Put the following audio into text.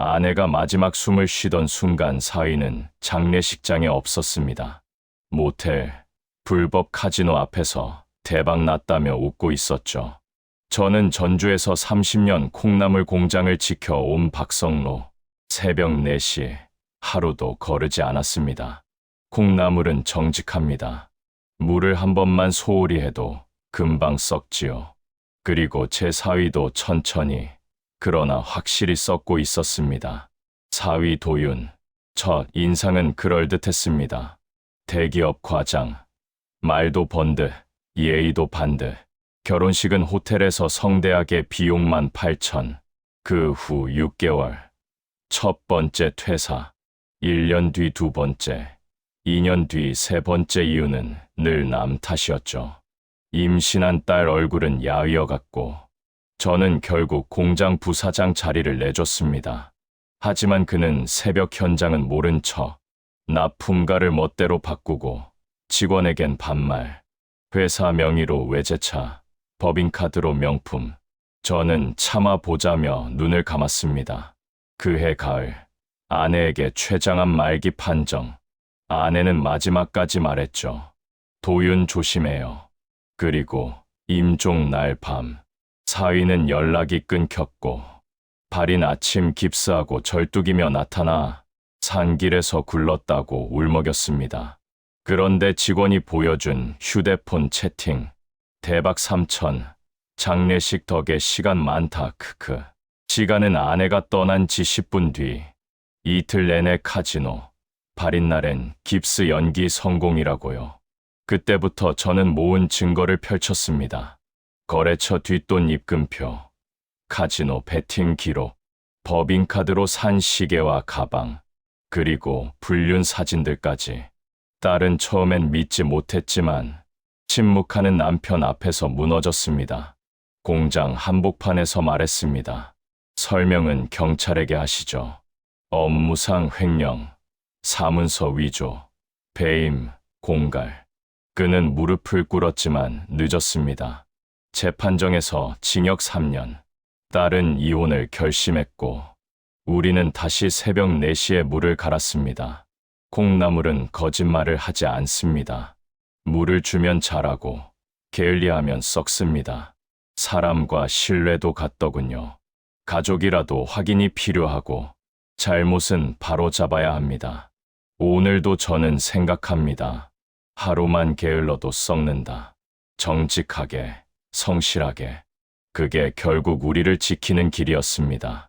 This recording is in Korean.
아내가 마지막 숨을 쉬던 순간 사위는 장례식장에 없었습니다. 모텔, 불법 카지노 앞에서 대박 났다며 웃고 있었죠. 저는 전주에서 30년 콩나물 공장을 지켜온 박성로. 새벽 4시 하루도 거르지 않았습니다. 콩나물은 정직합니다. 물을 한 번만 소홀히 해도 금방 썩지요. 그리고 제 사위도 천천히 그러나 확실히 썩고 있었습니다. 사위 도윤 첫 인상은 그럴듯했습니다. 대기업 과장 말도 번듯 예의도 반듯 결혼식은 호텔에서 성대하게 비용만 8천 그 후 6개월 첫 번째 퇴사 1년 뒤 두 번째 2년 뒤 세 번째 이유는 늘 남 탓이었죠. 임신한 딸 얼굴은 야위어 같고 저는 결국 공장 부사장 자리를 내줬습니다. 하지만 그는 새벽 현장은 모른 척 납품가를 멋대로 바꾸고 직원에겐 반말, 회사 명의로 외제차, 법인카드로 명품. 저는 참아 보자며 눈을 감았습니다. 그해 가을, 아내에게 최장한 말기 판정. 아내는 마지막까지 말했죠. 도윤 조심해요. 그리고 임종 날 밤, 사위는 연락이 끊겼고, 발인 아침 깁스하고 절뚝이며 나타나 산길에서 굴렀다고 울먹였습니다. 그런데 직원이 보여준 휴대폰 채팅, 대박 3천, 장례식 덕에 시간 많다, 크크. 시간은 아내가 떠난 지 10분 뒤, 이틀 내내 카지노, 발인 날엔 깁스 연기 성공이라고요. 그때부터 저는 모은 증거를 펼쳤습니다. 거래처 뒷돈 입금표, 카지노 베팅 기록, 법인카드로 산 시계와 가방, 그리고 불륜 사진들까지. 딸은 처음엔 믿지 못했지만 침묵하는 남편 앞에서 무너졌습니다. 공장 한복판에서 말했습니다. 설명은 경찰에게 하시죠. 업무상 횡령, 사문서 위조, 배임, 공갈. 그는 무릎을 꿇었지만 늦었습니다. 재판정에서 징역 3년. 딸은 이혼을 결심했고, 우리는 다시 새벽 4시에 물을 갈았습니다. 콩나물은 거짓말을 하지 않습니다. 물을 주면 자라고, 게을리하면 썩습니다. 사람과 신뢰도 같더군요. 가족이라도 확인이 필요하고, 잘못은 바로 잡아야 합니다. 오늘도 저는 생각합니다. 하루만 게을러도 썩는다. 정직하게, 성실하게. 그게 결국 우리를 지키는 길이었습니다.